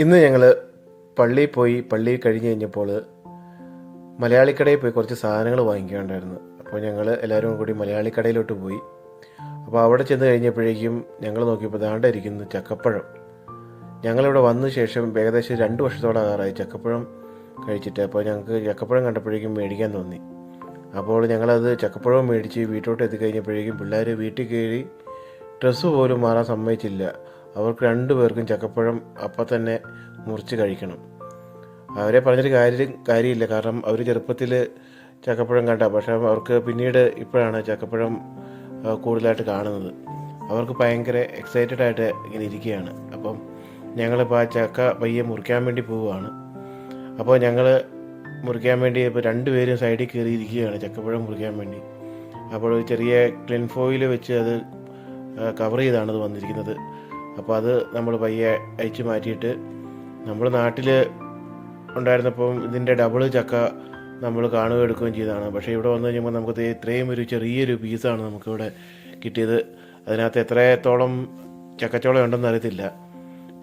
ഇന്ന് ഞങ്ങൾ പള്ളിയിൽ പോയി പള്ളി കഴിഞ്ഞ് കഴിഞ്ഞപ്പോൾ മലയാളിക്കടയിൽ പോയി കുറച്ച് സാധനങ്ങൾ വാങ്ങിക്കാണ്ടായിരുന്നു അപ്പോൾ ഞങ്ങൾ എല്ലാവരും കൂടി മലയാളിക്കടയിലോട്ട് പോയി. അപ്പോൾ അവിടെ ചെന്ന് കഴിഞ്ഞപ്പോഴേക്കും ഞങ്ങൾ നോക്കിയപ്പോൾ ദാണ്ട ഇരിക്കുന്നു ചക്കപ്പഴം. ഞങ്ങളിവിടെ വന്ന ശേഷം ഏകദേശം രണ്ട് വർഷത്തോളം ആകാറായി ചക്കപ്പഴം കഴിച്ചിട്ട്. അപ്പോൾ ഞങ്ങൾക്ക് ചക്കപ്പഴം കണ്ടപ്പോഴേക്കും മേടിക്കാൻ തോന്നി. അപ്പോൾ ഞങ്ങളത് ചക്കപ്പഴം മേടിച്ച് വീട്ടിലോട്ട് എത്തിക്കഴിഞ്ഞപ്പോഴേക്കും പിള്ളേർ വീട്ടിൽ കയറി ഡ്രസ്സ് പോലും മാറാൻ സമ്മതിച്ചില്ല. അവർക്ക് രണ്ടുപേർക്കും ചക്കപ്പഴം അപ്പം തന്നെ മുറിച്ച് കഴിക്കണം. അവരെ പറഞ്ഞിട്ട് കാര്യം കാര്യമില്ല. കാരണം അവർ ചെറുപ്പത്തിൽ ചക്കപ്പഴം കണ്ട പക്ഷേ അവർക്ക് പിന്നീട് ഇപ്പോഴാണ് ചക്കപ്പഴം കൂടുതലായിട്ട് കാണുന്നത്. അവർക്ക് ഭയങ്കര എക്സൈറ്റഡ് ആയിട്ട് ഇങ്ങനെ ഇരിക്കുകയാണ്. അപ്പം ഞങ്ങളിപ്പോൾ ആ ചക്ക പയ്യെ മുറിക്കാൻ വേണ്ടി പോവുകയാണ്. അപ്പോൾ ഞങ്ങൾ മുറിക്കാൻ വേണ്ടി ഇപ്പോൾ രണ്ടുപേരും സൈഡിൽ കയറി ഇരിക്കുകയാണ് ചക്കപ്പഴം മുറിക്കാൻ വേണ്ടി. അപ്പോൾ ഒരു ചെറിയ ക്ലിൻഫോയിൽ വെച്ച് അത് കവർ ചെയ്താണ് അത് വന്നിരിക്കുന്നത്. അപ്പോൾ അത് നമ്മൾ പയ്യെ അയച്ചു മാറ്റിയിട്ട് നമ്മൾ നാട്ടിൽ ഉണ്ടായിരുന്നപ്പം ഇതിന്റെ ഡബിൾ ചക്ക നമ്മൾ കാണുകയും എടുക്കുകയും ചെയ്തതാണ്. പക്ഷേ ഇവിടെ വന്നു കഴിയുമ്പോൾ നമുക്ക് ഇത്രയും ഒരു ചെറിയൊരു പീസാണ് നമുക്കിവിടെ കിട്ടിയത്. അതിനകത്ത് എത്രത്തോളം ചക്കച്ചോളം ഉണ്ടെന്ന് അറിയത്തില്ല.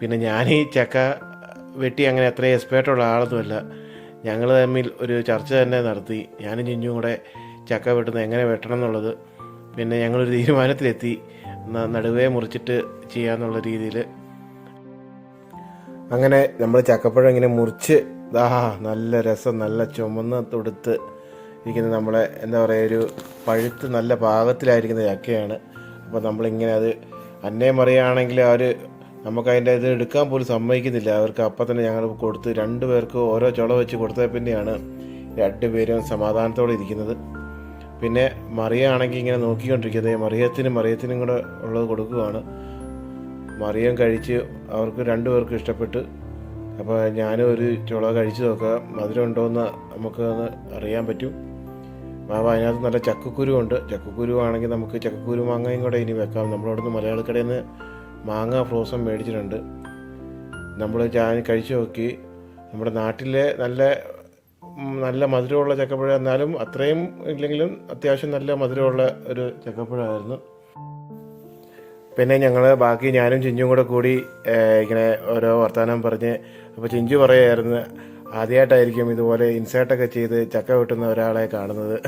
പിന്നെ ഞാൻ ഈ ചക്ക വെട്ടി അങ്ങനെ അത്ര എക്സ്പേർട്ടുള്ള ആളൊന്നുമല്ല. ഞങ്ങൾ തമ്മിൽ ഒരു ചർച്ച തന്നെ നടത്തി. ഞാനും ചിഞ്ഞും കൂടെ ചക്ക വെട്ടുന്നത് എങ്ങനെ വെട്ടണം എന്നുള്ളത്. പിന്നെ ഞങ്ങളൊരു തീരുമാനത്തിലെത്തി. നടുവേ മുറിച്ചിട്ട് ചെയ്യാന്നുള്ള രീതിയിൽ അങ്ങനെ നമ്മൾ ചക്കപ്പഴം ഇങ്ങനെ മുറിച്ച് ദാ നല്ല രസം നല്ല ചുമന്ന് തൊടുത്ത് ഇരിക്കുന്ന നമ്മളെ എന്താ പറയുക ഒരു പഴുത്ത് നല്ല പാകത്തിലായിരിക്കുന്ന ചക്കയാണ്. അപ്പോൾ നമ്മളിങ്ങനെ അത് അന്നേ മറിയാണെങ്കിൽ അവർ നമുക്കതിന്റെ ഇത് എടുക്കാൻ പോലും സമ്മതിക്കുന്നില്ല. അവർക്ക് അപ്പം തന്നെ ഞങ്ങൾ കൊടുത്ത് രണ്ട് പേർക്ക് ഓരോ ചുള വെച്ച് കൊടുത്ത പിന്നെയാണ് രണ്ടുപേരും സമാധാനത്തോടെ ഇരിക്കുന്നത്. പിന്നെ മറിയാണെങ്കിൽ ഇങ്ങനെ നോക്കിക്കൊണ്ടിരിക്കുന്നത്. മറിയത്തിനും മറിയത്തിനും കൂടെ ഉള്ളത് കൊടുക്കുകയാണ് മറിയം കഴിച്ച് അവർക്ക് രണ്ടുപേർക്കും ഇഷ്ടപ്പെട്ട്. അപ്പോൾ ഞാനും ഒരു ചുള കഴിച്ചു നോക്കുക മധുരം ഉണ്ടോയെന്ന് നമുക്ക് അറിയാൻ പറ്റും. മാവ് അതിനകത്ത് നല്ല ചക്കക്കുരു ഉണ്ട്. ചക്കക്കുരു ആണെങ്കിൽ നമുക്ക് ചക്കക്കുരു മാങ്ങയും കൂടെ ഇനി വെക്കാം. നമ്മളവിടുന്ന് മലയാളക്കടയിൽ നിന്ന് മാങ്ങ ഫ്രോസൺ മേടിച്ചിട്ടുണ്ട്. നമ്മൾ ഞാൻ കഴിച്ചു നോക്കി. നമ്മുടെ നാട്ടിലെ നല്ല നല്ല മധുരമുള്ള ചക്കപ്പഴം എന്നാലും അത്രയും ഇല്ലെങ്കിലും അത്യാവശ്യം നല്ല മധുരമുള്ള ഒരു ചക്കപ്പഴമായിരുന്നു പിന്നെ ഞങ്ങൾ ബാക്കി ഞാനും ചിഞ്ചും കൂടെ കൂടി ഇങ്ങനെ ഓരോ വർത്തമാനം പറഞ്ഞ് അപ്പോൾ ചിഞ്ചു പറയായിരുന്നു ആദ്യമായിട്ടായിരിക്കും ഇതുപോലെ ഇൻസേർട്ടൊക്കെ ചെയ്ത് ചക്ക വെട്ടുന്ന ഒരാളെ കാണുന്നത്.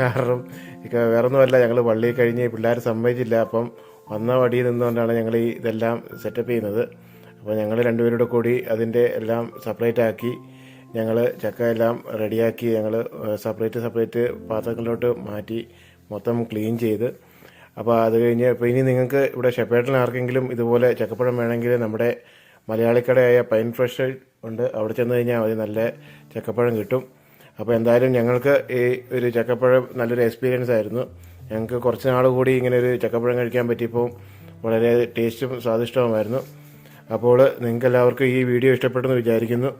കാരണം ഇక വേറൊന്നുമല്ല ഞങ്ങൾ പള്ളിയിൽ കഴിഞ്ഞ് പിള്ളേർ സമ്മതിച്ചില്ല അപ്പം വന്ന വടിയിൽ നിന്നുകൊണ്ടാണ് ഞങ്ങൾ ഈ ഇതെല്ലാം സെറ്റപ്പ് ചെയ്യുന്നത്. അപ്പോൾ ഞങ്ങൾ രണ്ടുപേരുടെ കൂടി അതിന്റെ എല്ലാം സെപ്പറേറ്റ് ആക്കി ഞങ്ങൾ ചക്ക എല്ലാം റെഡിയാക്കി ഞങ്ങൾ സെപ്പറേറ്റ് സെപ്പറേറ്റ് പാത്രങ്ങളിലോട്ട് മാറ്റി മൊത്തം ക്ലീൻ ചെയ്ത്. അപ്പോൾ അത് കഴിഞ്ഞ് ഇപ്പോൾ ഇനി നിങ്ങൾക്ക് ഇവിടെ ഷെപ്പേട്ടിൽ ആർക്കെങ്കിലും ഇതുപോലെ ചക്കപ്പഴം വേണമെങ്കിൽ നമ്മുടെ മലയാളിക്കടയായ പൈൻ ഫ്രഷ് ഉണ്ട്. അവിടെ ചെന്ന് കഴിഞ്ഞാൽ മതി. നല്ല ചക്കപ്പഴം കിട്ടും. അപ്പോൾ എന്തായാലും ഞങ്ങൾക്ക് ഈ ഒരു ചക്കപ്പഴം നല്ലൊരു എക്സ്പീരിയൻസ് ആയിരുന്നു. ഞങ്ങൾക്ക് കുറച്ച് നാൾ കൂടി ഇങ്ങനെ ഒരു ചക്കപ്പഴം കഴിക്കാൻ പറ്റിയപ്പോൾ വളരെ ടേസ്റ്റും സ്വാദിഷ്ടവുമായിരുന്നു. അപ്പോൾ നിങ്ങൾക്ക് എല്ലാവർക്കും ഈ വീഡിയോ ഇഷ്ടപ്പെട്ടെന്ന് വിചാരിക്കുന്നു.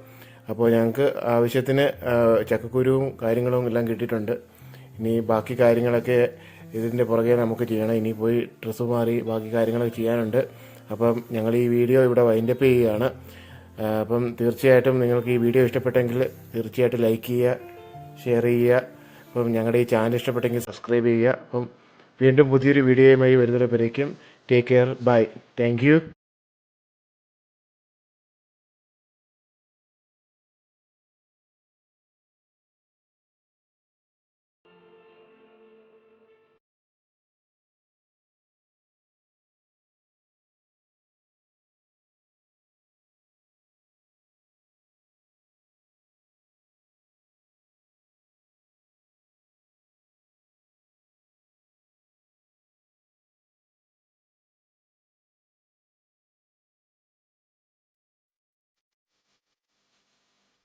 അപ്പോൾ ഞങ്ങൾക്ക് ആവശ്യത്തിന് ചക്കക്കുരുവും കാര്യങ്ങളും എല്ലാം കിട്ടിയിട്ടുണ്ട്. ഇനി ബാക്കി കാര്യങ്ങളൊക്കെ ഇതിന്റെ പുറകെ നമുക്ക് ചെയ്യണം. ഇനി പോയി ഡ്രസ്സ് മാറി ബാക്കി കാര്യങ്ങളൊക്കെ ചെയ്യാനുണ്ട്. അപ്പം ഞങ്ങൾ ഈ വീഡിയോ ഇവിടെ വൈൻഡപ്പ് ചെയ്യുകയാണ്. അപ്പം തീർച്ചയായിട്ടും നിങ്ങൾക്ക് ഈ വീഡിയോ ഇഷ്ടപ്പെട്ടെങ്കിൽ തീർച്ചയായിട്ടും ലൈക്ക് ചെയ്യുക ഷെയർ ചെയ്യുക. അപ്പം ഞങ്ങളുടെ ഈ ചാനൽ ഇഷ്ടപ്പെട്ടെങ്കിൽ സബ്സ്ക്രൈബ് ചെയ്യുക. അപ്പം വീണ്ടും പുതിയൊരു വീഡിയോയുമായി വരുന്നവരേക്കും ടേക്ക് കെയർ ബൈ താങ്ക്